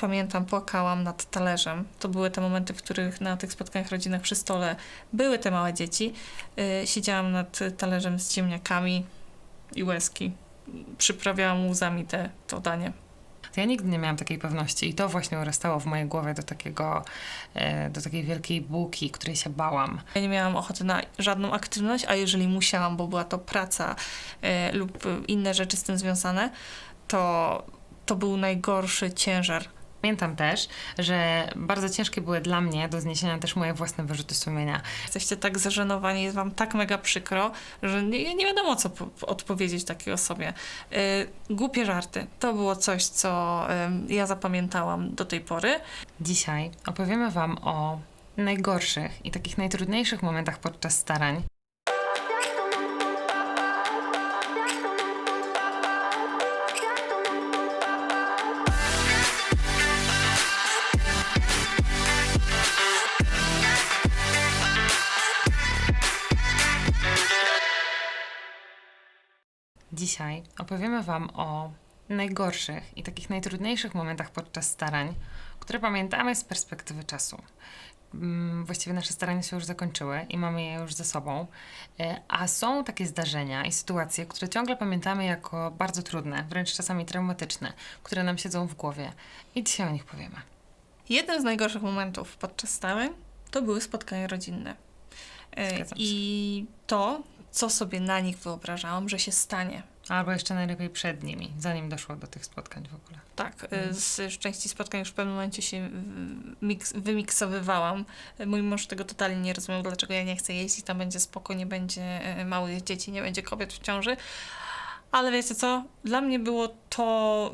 Pamiętam, płakałam nad talerzem. To były te momenty, w których na tych spotkaniach rodzinnych przy stole były te małe dzieci. Yy, siedziałam nad talerzem z ziemniakami i łezki. Przyprawiałam łzami te, to danie. Ja nigdy nie miałam takiej pewności i to właśnie urastało w mojej głowie do takiego, e, do takiej wielkiej bułki, której się bałam. Ja nie miałam ochoty na żadną aktywność, a jeżeli musiałam, bo była to praca e, lub inne rzeczy z tym związane, to to był najgorszy ciężar. Pamiętam też, że bardzo ciężkie były dla mnie do zniesienia też moje własne wyrzuty sumienia. Jesteście tak zażenowani, jest wam tak mega przykro, że nie, nie wiadomo, co po, odpowiedzieć takiej osobie. Yy, głupie żarty. To było coś, co yy, ja zapamiętałam do tej pory. Dzisiaj opowiemy Wam o najgorszych i takich najtrudniejszych momentach podczas starań. Dzisiaj opowiemy Wam o najgorszych i takich najtrudniejszych momentach podczas starań, które pamiętamy z perspektywy czasu. Mm, Właściwie nasze starania się już zakończyły i mamy je już ze sobą, E, a są takie zdarzenia i sytuacje, które ciągle pamiętamy jako bardzo trudne, wręcz czasami traumatyczne, które nam siedzą w głowie. I dzisiaj o nich powiemy. Jednym z najgorszych momentów podczas starań to były spotkania rodzinne. Się. I to, co sobie na nich wyobrażałam, że się stanie. Albo jeszcze najlepiej przed nimi, zanim doszło do tych spotkań w ogóle. Tak, Mhm. y, z części spotkań już w pewnym momencie się y, miks, wymiksowywałam. Y, Mój mąż tego totalnie nie rozumiał, dlaczego ja nie chcę jeździć, tam będzie spoko, nie będzie y, małych dzieci, nie będzie kobiet w ciąży. Ale wiecie co, dla mnie było to...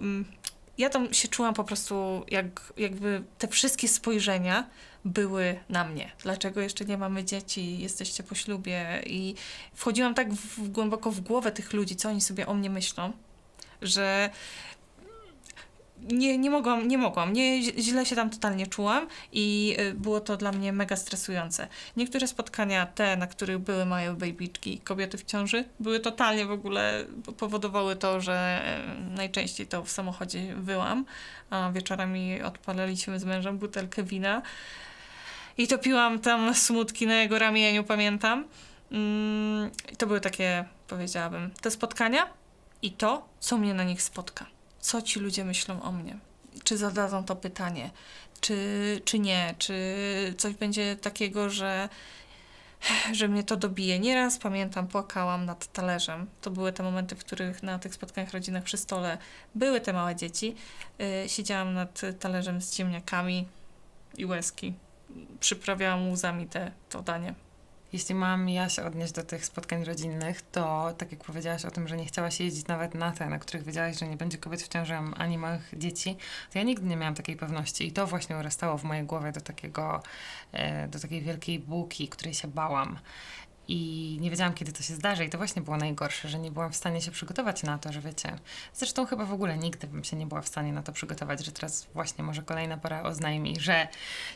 Ja tam się czułam po prostu, jak, jakby te wszystkie spojrzenia były na mnie. Dlaczego jeszcze nie mamy dzieci, jesteście po ślubie i wchodziłam tak w, głęboko w głowę tych ludzi, co oni sobie o mnie myślą, że nie, nie mogłam, nie mogłam, nie, źle się tam totalnie czułam i y, było to dla mnie mega stresujące. Niektóre spotkania, te, na których były małe babyczki, kobiety w ciąży, były totalnie w ogóle, powodowały to, że y, najczęściej to w samochodzie wyłam, a wieczorami odpalaliśmy z mężem butelkę wina i topiłam tam smutki na jego ramieniu, pamiętam. Mm, to były takie, powiedziałabym, te spotkania i to, co mnie na nich spotka co ci ludzie myślą o mnie. Czy zadadzą to pytanie, czy, czy nie, czy coś będzie takiego, że, że mnie to dobije. Nieraz pamiętam, płakałam nad talerzem. To były te momenty, w których na tych spotkaniach rodzinnych przy stole były te małe dzieci. Yy, siedziałam nad talerzem z ziemniakami i łezki. Przyprawiałam łzami te, to danie. Jeśli mam ja się odnieść do tych spotkań rodzinnych, to tak jak powiedziałaś o tym, że nie chciałaś jeździć nawet na te, na których wiedziałaś, że nie będzie kobiet w ciąży ani małych dzieci, to ja nigdy nie miałam takiej pewności i to właśnie urastało w mojej głowie do takiego, e, do takiej wielkiej bułki, której się bałam. I nie wiedziałam, kiedy to się zdarzy, i to właśnie było najgorsze, że nie byłam w stanie się przygotować na to, że wiecie. Zresztą chyba w ogóle nigdy bym się nie była w stanie na to przygotować, że teraz właśnie może kolejna para oznajmi, że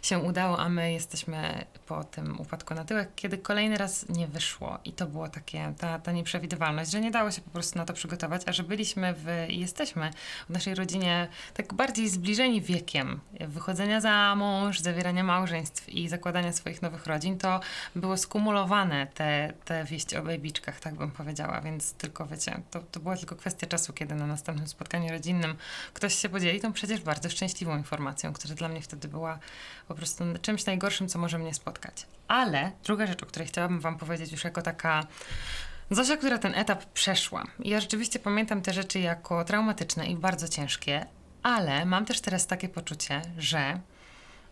się udało, a my jesteśmy po tym upadku na tyłek, kiedy kolejny raz nie wyszło. I to było takie, ta, ta nieprzewidywalność, że nie dało się po prostu na to przygotować, a że byliśmy w, i jesteśmy w naszej rodzinie tak bardziej zbliżeni wiekiem wychodzenia za mąż, zawierania małżeństw i zakładania swoich nowych rodzin, to było skumulowane te, te wieści o babyczkach, tak bym powiedziała, więc tylko wiecie, to, to była tylko kwestia czasu, kiedy na następnym spotkaniu rodzinnym ktoś się podzieli tą przecież bardzo szczęśliwą informacją, która dla mnie wtedy była po prostu czymś najgorszym, co może mnie spotkać. Ale druga rzecz, o której chciałabym Wam powiedzieć już jako taka Zosia, która ten etap przeszła. Ja rzeczywiście pamiętam te rzeczy jako traumatyczne i bardzo ciężkie, ale mam też teraz takie poczucie, że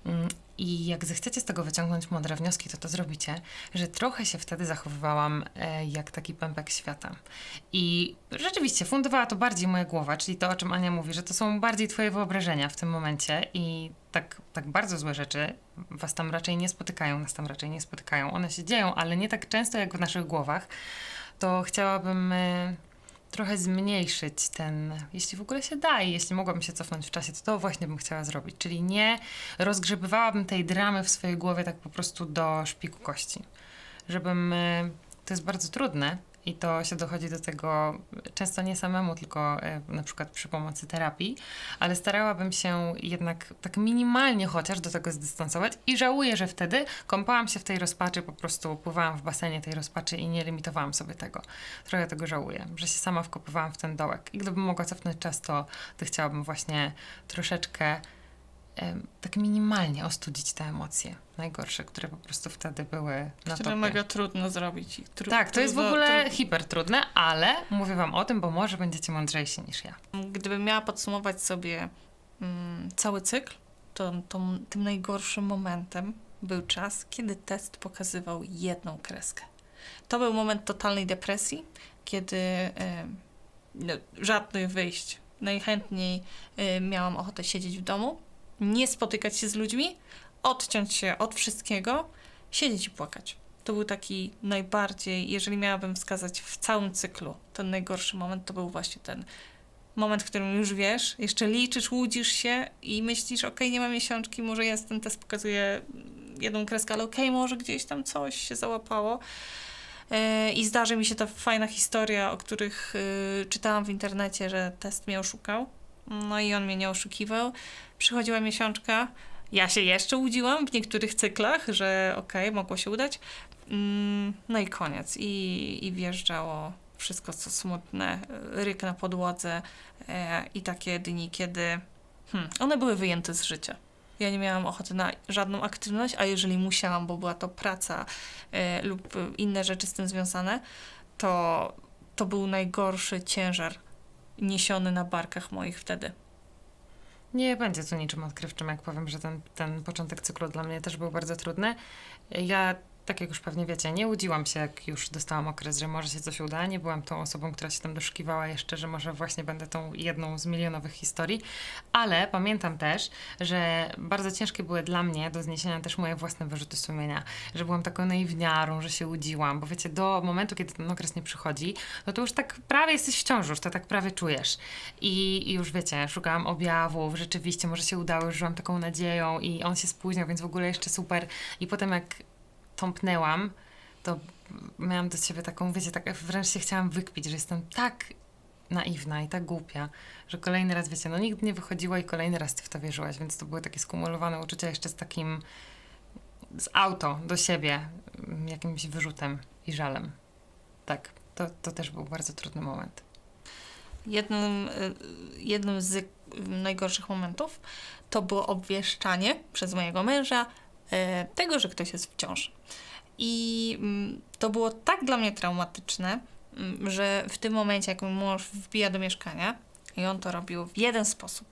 mm, i jak zechcecie z tego wyciągnąć mądre wnioski, to to zrobicie, że trochę się wtedy zachowywałam e, jak taki pępek świata. I rzeczywiście fundowała to bardziej moja głowa, czyli to, o czym Ania mówi, że to są bardziej twoje wyobrażenia w tym momencie i tak, tak bardzo złe rzeczy was tam raczej nie spotykają, nas tam raczej nie spotykają. One się dzieją, ale nie tak często jak w naszych głowach. To chciałabym e, trochę zmniejszyć ten, jeśli w ogóle się da i jeśli mogłabym się cofnąć w czasie, to to właśnie bym chciała zrobić. Czyli nie rozgrzebywałabym tej dramy w swojej głowie tak po prostu do szpiku kości. Żebym, e, to jest bardzo trudne, I to się dochodzi do tego często nie samemu, tylko e, na przykład przy pomocy terapii, ale starałabym się jednak tak minimalnie chociaż do tego zdystansować i żałuję, że wtedy kąpałam się w tej rozpaczy, po prostu pływałam w basenie tej rozpaczy i nie limitowałam sobie tego. Trochę tego żałuję, że się sama wkopywałam w ten dołek. I gdybym mogła cofnąć czas, to, to chciałabym właśnie troszeczkę tak minimalnie ostudzić te emocje najgorsze, które po prostu wtedy były na Które topie. mega trudno zrobić. i tru- Tak, to jest w ogóle tru- hiper trudne, ale mówię wam o tym, bo może będziecie mądrzejsi niż ja. Gdybym miała podsumować sobie mm, cały cykl, to, to tym najgorszym momentem był czas, kiedy test pokazywał jedną kreskę. To był moment totalnej depresji, kiedy e, no, żadnych wyjść. Najchętniej e, miałam ochotę siedzieć w domu, nie spotykać się z ludźmi, odciąć się od wszystkiego, siedzieć i płakać. To był taki najbardziej, jeżeli miałabym wskazać w całym cyklu, ten najgorszy moment, to był właśnie ten moment, w którym już wiesz, jeszcze liczysz, łudzisz się i myślisz, okej, nie ma miesiączki, może jest, ten test pokazuje jedną kreskę, ale okej, może gdzieś tam coś się załapało. E, I zdarzy mi się ta fajna historia, o których y, czytałam w internecie, że test mnie oszukał. No i on mnie nie oszukiwał. Przychodziła miesiączka. Ja się jeszcze łudziłam w niektórych cyklach, że okej, mogło się udać. Mm, No i koniec. I, I wjeżdżało wszystko, co smutne. Ryk na podłodze e, i takie dni, kiedy hmm, one były wyjęte z życia. Ja nie miałam ochoty na żadną aktywność, a jeżeli musiałam, bo była to praca e, lub inne rzeczy z tym związane, to, to był najgorszy ciężar niesiony na barkach moich wtedy. Nie będzie tu niczym odkrywczym, jak powiem, że ten, ten początek cyklu dla mnie też był bardzo trudny. Ja, tak jak już pewnie wiecie, nie łudziłam się, jak już dostałam okres, że może się coś uda. Nie byłam tą osobą, która się tam doszukiwała jeszcze, że może właśnie będę tą jedną z milionowych historii. Ale pamiętam też, że bardzo ciężkie były dla mnie do zniesienia też moje własne wyrzuty sumienia. Że byłam taką naiwniarą, że się łudziłam. Bo wiecie, do momentu, kiedy ten okres nie przychodzi, no to już tak prawie jesteś w ciąży, już to tak prawie czujesz. I, I już wiecie, szukałam objawów, rzeczywiście, może się udało, żyłam taką nadzieją i on się spóźniał, więc w ogóle jeszcze super. I potem jak tąpnęłam, to miałam do siebie taką, wiecie, tak wręcz się chciałam wykpić, że jestem tak naiwna i tak głupia, że kolejny raz, wiecie, no nigdy nie wychodziło i kolejny raz ty w to wierzyłaś, więc to były takie skumulowane uczucia jeszcze z takim z auto do siebie, jakimś wyrzutem i żalem. Tak, to, to też był bardzo trudny moment. Jednym, y, jednym z najgorszych momentów to było obwieszczanie przez mojego męża tego, że ktoś jest w ciąży. I mm, to było tak dla mnie traumatyczne, mm, że w tym momencie, jak mój mąż wbija do mieszkania i on to robił w jeden sposób,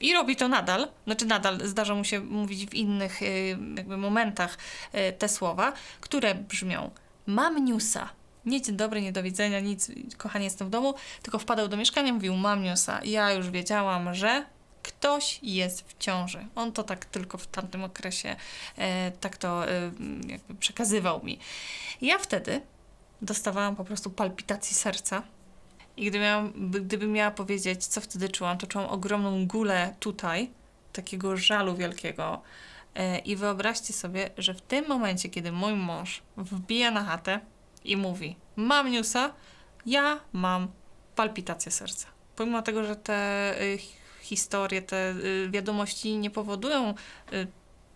i robi to nadal, znaczy nadal zdarza mu się mówić w innych y, jakby momentach y, te słowa, które brzmią mam newsa. Dzień dobry, nie do widzenia, nic, kochanie, jestem w domu, tylko wpadał do mieszkania, mówił mam newsa. Ja już wiedziałam, że ktoś jest w ciąży. On to tak tylko w tamtym okresie e, tak to e, jakby przekazywał mi. Ja wtedy dostawałam po prostu palpitacji serca. I gdy miałam, by- gdybym miała powiedzieć, co wtedy czułam, to czułam ogromną gulę tutaj, takiego żalu wielkiego. E, I wyobraźcie sobie, że w tym momencie, kiedy mój mąż wbija na chatę i mówi: Mam newsa, ja mam palpitację serca. Pomimo tego, że te y, historie, te y, wiadomości nie powodują y,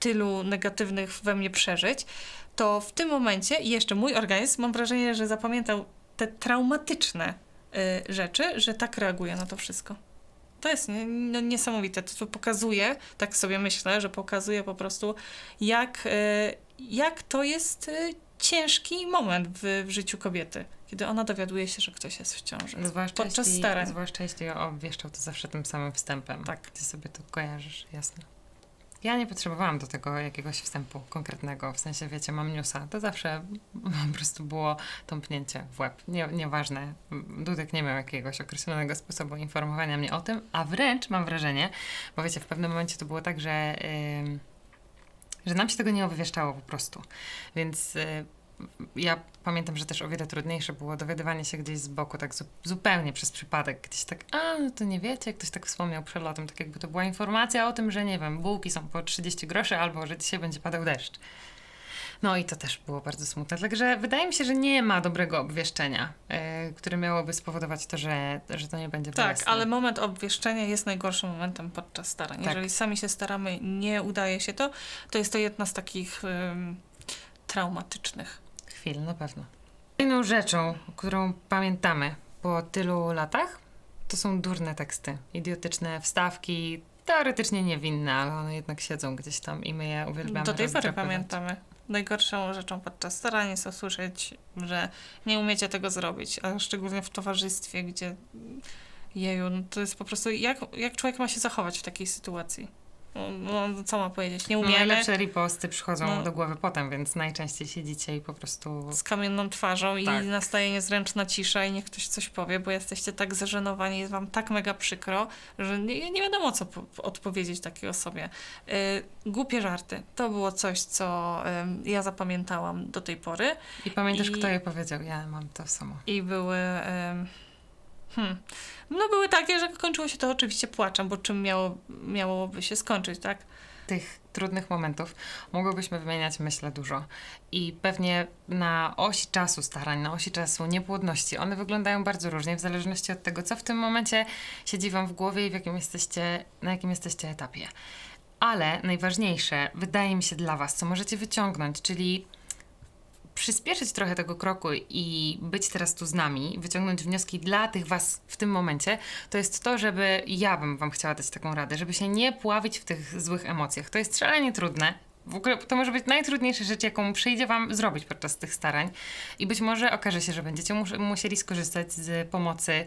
tylu negatywnych we mnie przeżyć, to w tym momencie jeszcze mój organizm, mam wrażenie, że zapamiętał te traumatyczne y, rzeczy, że tak reaguje na to wszystko. To jest no, niesamowite. To, to pokazuje, tak sobie myślę, że pokazuje po prostu, jak, jak to jest ciężki moment w, w życiu kobiety, kiedy ona dowiaduje się, że ktoś jest w ciąży. Zwłaszcza Podczas jeśli, starań. Zwłaszcza jeśli obwieszczał to zawsze tym samym wstępem. Tak. Ty sobie to kojarzysz, jasne. Ja nie potrzebowałam do tego jakiegoś wstępu konkretnego, w sensie, wiecie, mam newsa. To zawsze po prostu było tąpnięcie w łeb. Nie, nieważne. Dudek nie miał jakiegoś określonego sposobu informowania mnie o tym, a wręcz mam wrażenie, bo wiecie, w pewnym momencie to było tak, że, ym, że nam się tego nie obwieszczało po prostu. Więc y, ja pamiętam, że też o wiele trudniejsze było dowiadywanie się gdzieś z boku, tak zu- zupełnie przez przypadek. Gdzieś tak, a no to nie wiecie, ktoś tak wspomniał przelotem, tak jakby to była informacja o tym, że nie wiem, bułki są po 30 groszy albo że dzisiaj będzie padał deszcz. No i to też było bardzo smutne. Także wydaje mi się, że nie ma dobrego obwieszczenia, e, które miałoby spowodować to, że, że to nie będzie Tak, bolesne. ale moment obwieszczenia jest najgorszym momentem podczas starań. Tak. Jeżeli sami się staramy, nie udaje się to, to jest to jedna z takich ym, traumatycznych. Chwil, na pewno. Kolejną rzeczą, którą pamiętamy po tylu latach, to są durne teksty. Idiotyczne wstawki, teoretycznie niewinne, ale one jednak siedzą gdzieś tam i my je uwielbiamy Do tej pory pamiętamy. Najgorszą rzeczą podczas starań jest usłyszeć, że nie umiecie tego zrobić, a szczególnie w towarzystwie, gdzie jeju, no to jest po prostu, jak, jak człowiek ma się zachować w takiej sytuacji? No, no, co ma powiedzieć? Nie No, umiemy, najlepsze riposty przychodzą No. do głowy potem, więc najczęściej siedzicie i po prostu... z kamienną twarzą Tak. i nastaje niezręczna cisza i niech ktoś coś powie, bo jesteście tak zażenowani, jest wam tak mega przykro, że nie, nie wiadomo, co po, odpowiedzieć takiej osobie. Y, głupie żarty. To było coś, co ym, ja zapamiętałam do tej pory I pamiętasz, I- kto je powiedział? Ja mam to samo. i były... ym, Hmm. No były takie, że kończyło się to oczywiście płaczem, bo czym miało, miałoby się skończyć, tak? tych trudnych momentów mogłybyśmy wymieniać, myślę, dużo. I pewnie na osi czasu starań, na osi czasu niepłodności, one wyglądają bardzo różnie, w zależności od tego, co w tym momencie siedzi Wam w głowie i w jakim jesteście, na jakim jesteście etapie. Ale najważniejsze, wydaje mi się dla Was, co możecie wyciągnąć, czyli przyspieszyć trochę tego kroku i być teraz tu z nami, wyciągnąć wnioski dla tych Was w tym momencie, to jest to, żeby ja bym Wam chciała dać taką radę, żeby się nie pławić w tych złych emocjach. To jest szalenie trudne. W ogóle to może być najtrudniejsza rzecz, jaką przyjdzie Wam zrobić podczas tych starań. I być może okaże się, że będziecie mus- musieli skorzystać z pomocy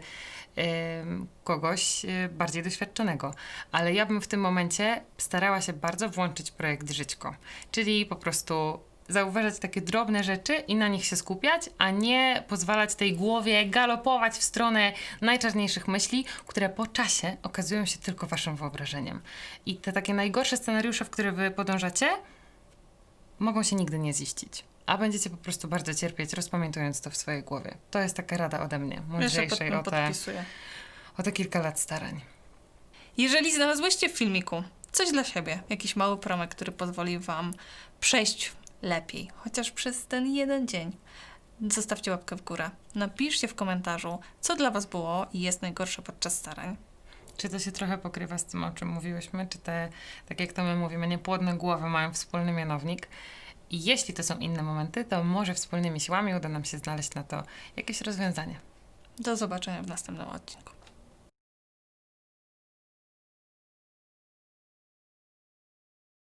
kogoś y, bardziej doświadczonego. Ale ja bym w tym momencie starała się bardzo włączyć projekt Żyćko. Czyli po prostu zauważać takie drobne rzeczy i na nich się skupiać, a nie pozwalać tej głowie galopować w stronę najczarniejszych myśli, które po czasie okazują się tylko waszym wyobrażeniem. I te takie najgorsze scenariusze, w które wy podążacie, mogą się nigdy nie ziścić. A będziecie po prostu bardzo cierpieć, rozpamiętując to w swojej głowie. To jest taka rada ode mnie, Ja pod mądrzejszej tym o te, o te kilka lat starań. Jeżeli znalazłyście w filmiku coś dla siebie, jakiś mały promek, który pozwoli Wam przejść lepiej, chociaż przez ten jeden dzień, zostawcie łapkę w górę. Napiszcie w komentarzu, co dla Was było i jest najgorsze podczas starań. Czy to się trochę pokrywa z tym, o czym mówiłyśmy? Czy te, tak jak to my mówimy, niepłodne głowy mają wspólny mianownik? I jeśli to są inne momenty, to może wspólnymi siłami uda nam się znaleźć na to jakieś rozwiązanie. Do zobaczenia w następnym odcinku.